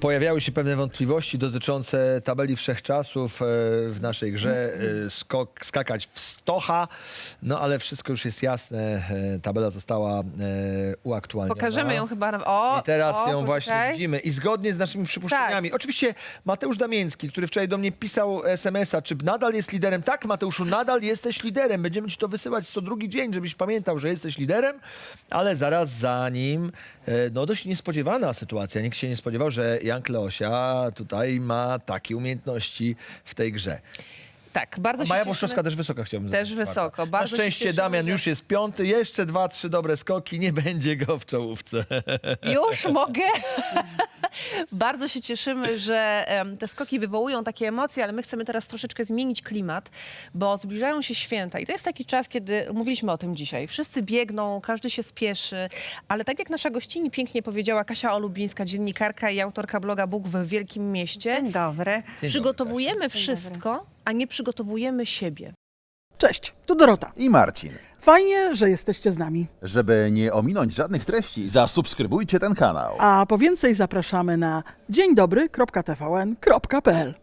Pojawiały się pewne wątpliwości dotyczące tabeli wszechczasów e, w naszej grze. e, Skok, skakać w stocha, no ale wszystko już jest jasne. e, Tabela została e, uaktualniona. Pokażemy ją chyba. na- O, I teraz o, ją właśnie poczekaj. widzimy. I zgodnie z naszymi przypuszczeniami. Oczywiście Mateusz Damiński, który wczoraj do mnie pisał SMS-a, czy nadal jest liderem? Tak, Mateuszu, nadal jesteś liderem. Będziemy ci to wysyłać co drugi dzień, żebyś pamiętał, że jesteś liderem, ale zaraz za nim, e, no dość niespodziewana sytuacja. Nikt się nie spodziewał, że Jan Kleosia tutaj ma takie umiejętności w tej grze. Tak, bardzo się Maja cieszymy. Też wysoko chciałbym Też zaznaczyć, wysoko. Marta. Bardzo Na się szczęście cieszymy, Damian że- już jest piąty, jeszcze dwa, trzy dobre skoki, nie będzie go w czołówce. Już mogę. Bardzo się cieszymy, że em, te skoki wywołują takie emocje, ale my chcemy teraz troszeczkę zmienić klimat, bo zbliżają się święta i to jest taki czas, kiedy mówiliśmy o tym dzisiaj. Wszyscy biegną, każdy się spieszy, ale tak jak nasza gościni pięknie powiedziała Kasia Olubińska, dziennikarka i autorka bloga Bóg w Wielkim Mieście, Dzień dobry. przygotowujemy wszystko, a nie przygotowujemy siebie. Cześć, tu Dorota. i Marcin. Fajnie, że jesteście z nami. Żeby nie ominąć żadnych treści, zasubskrybujcie ten kanał. A po więcej zapraszamy na dzień dobry.tvn.pl.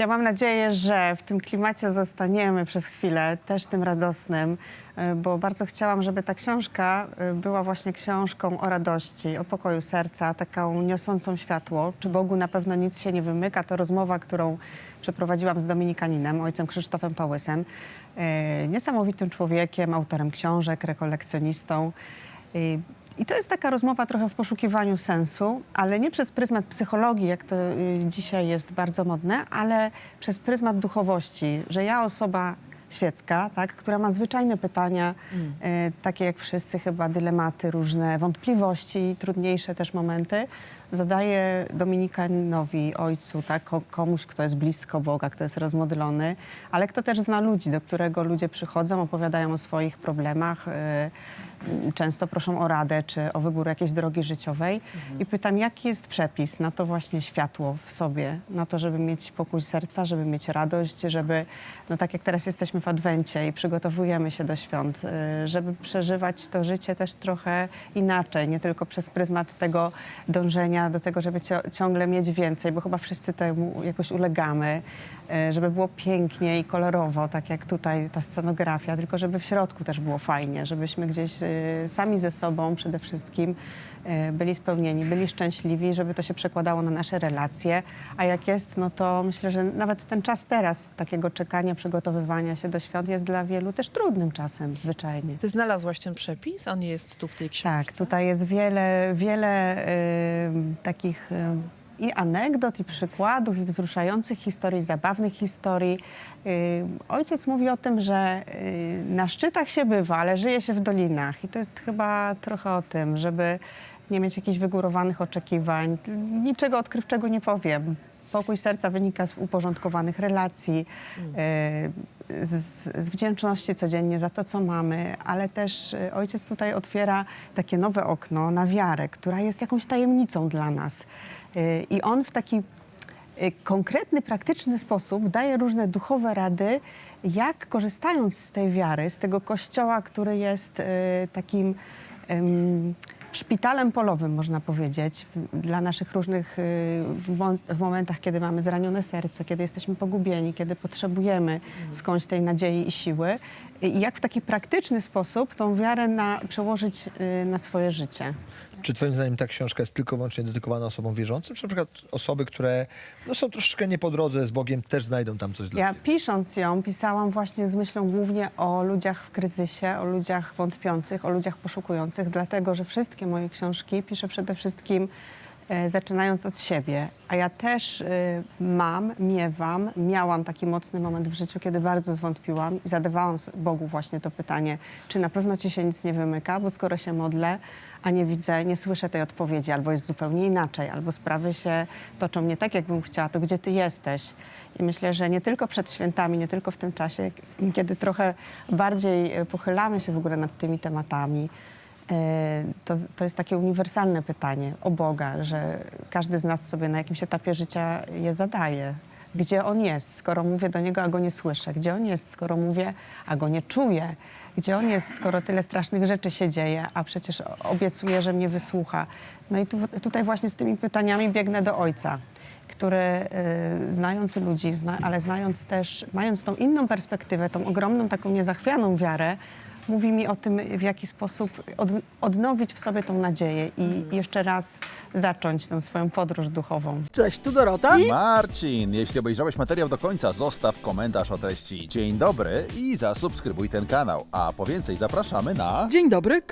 Ja mam nadzieję, że w tym klimacie zostaniemy przez chwilę, też tym radosnym, y, bo bardzo chciałam, żeby ta książka y, była właśnie książką o radości, o pokoju serca, taką niosącą światło. Czy Bogu na pewno nic się nie wymyka? To rozmowa, którą przeprowadziłam z Dominikaninem, ojcem Krzysztofem Pałysem, y, niesamowitym człowiekiem, autorem książek, rekolekcjonistą. I to jest taka rozmowa trochę w poszukiwaniu sensu, ale nie przez pryzmat psychologii, jak to y, dzisiaj jest bardzo modne, ale przez pryzmat duchowości, że ja osoba świecka, tak, która ma zwyczajne pytania, y, takie jak wszyscy chyba, dylematy różne, wątpliwości, trudniejsze też momenty, zadaję Dominikaninowi, ojcu, tak, ko- komuś, kto jest blisko Boga, kto jest rozmodlony, ale kto też zna ludzi, do którego ludzie przychodzą, opowiadają o swoich problemach, y, często proszą o radę czy o wybór jakiejś drogi życiowej. I pytam, jaki jest przepis na to właśnie światło w sobie, na to, żeby mieć pokój serca, żeby mieć radość, żeby, no tak jak teraz jesteśmy w Adwencie i przygotowujemy się do świąt, y, żeby przeżywać to życie też trochę inaczej, nie tylko przez pryzmat tego dążenia do tego, żeby ciągle mieć więcej, bo chyba wszyscy temu jakoś ulegamy, y, żeby było pięknie i kolorowo, tak jak tutaj ta scenografia, tylko żeby w środku też było fajnie, żebyśmy gdzieś y, sami ze sobą przede wszystkim y, byli spełnieni, byli szczęśliwi, żeby to się przekładało na nasze relacje, a jak jest, no to myślę, że nawet ten czas teraz takiego czekania, przygotowywania się do świąt jest dla wielu też trudnym czasem zwyczajnie. Ty znalazłaś ten przepis? On jest tu w tej książce. Tak, tutaj jest wiele, wiele takich y, i anegdot, i przykładów, i wzruszających historii, zabawnych historii. Y, ojciec mówi o tym, że y, na szczytach się bywa, ale żyje się w dolinach. I to jest chyba trochę o tym, żeby nie mieć jakichś wygórowanych oczekiwań. Niczego odkrywczego nie powiem. Pokój serca wynika z uporządkowanych relacji, y, z, z wdzięczności codziennie za to, co mamy, ale też y, ojciec tutaj otwiera takie nowe okno na wiarę, która jest jakąś tajemnicą dla nas. Y, I on w taki konkretny, praktyczny sposób daje różne duchowe rady, jak korzystając z tej wiary, z tego kościoła, który jest takim em, szpitalem polowym, można powiedzieć, dla naszych różnych, y, w, mo- w momentach, kiedy mamy zranione serce, kiedy jesteśmy pogubieni, kiedy potrzebujemy skądś tej nadziei i siły. I jak w taki praktyczny sposób tą wiarę na, przełożyć y, na swoje życie. Czy twoim zdaniem ta książka jest tylko wyłącznie dedykowana osobom wierzącym, czy na przykład osoby, które no, są troszeczkę nie po drodze z Bogiem, też znajdą tam coś dla Ja siebie? pisząc ją, pisałam właśnie z myślą głównie o ludziach w kryzysie, o ludziach wątpiących, o ludziach poszukujących, dlatego że wszystkie moje książki piszę przede wszystkim zaczynając od siebie. A ja też e, mam, miewam, miałam taki mocny moment w życiu, kiedy bardzo zwątpiłam i zadawałam Bogu właśnie to pytanie, czy na pewno ci się nic nie wymyka, bo skoro się modlę, a nie widzę, nie słyszę tej odpowiedzi, albo jest zupełnie inaczej, albo sprawy się toczą nie tak, jakbym chciała, to gdzie ty jesteś? I myślę, że nie tylko przed świętami, nie tylko w tym czasie, kiedy trochę bardziej e, pochylamy się w ogóle nad tymi tematami, e, to, to jest takie uniwersalne pytanie o Boga, że każdy z nas sobie na jakimś etapie życia je zadaje. gdzie on jest, skoro mówię do niego, a go nie słyszę, gdzie on jest, skoro mówię, a go nie czuję, gdzie on jest, skoro tyle strasznych rzeczy się dzieje, a przecież obiecuje, że mnie wysłucha. No i tu, tutaj właśnie z tymi pytaniami biegnę do ojca który y, znając ludzi, zna, ale znając też, mając tą inną perspektywę, tą ogromną, taką niezachwianą wiarę, mówi mi o tym, w jaki sposób od, odnowić w sobie tą nadzieję i jeszcze raz zacząć tę swoją podróż duchową. Cześć, tu Dorota. Marcin, jeśli obejrzałeś materiał do końca, zostaw komentarz o treści. Dzień dobry i zasubskrybuj ten kanał. A po więcej zapraszamy na... Dzień dobry,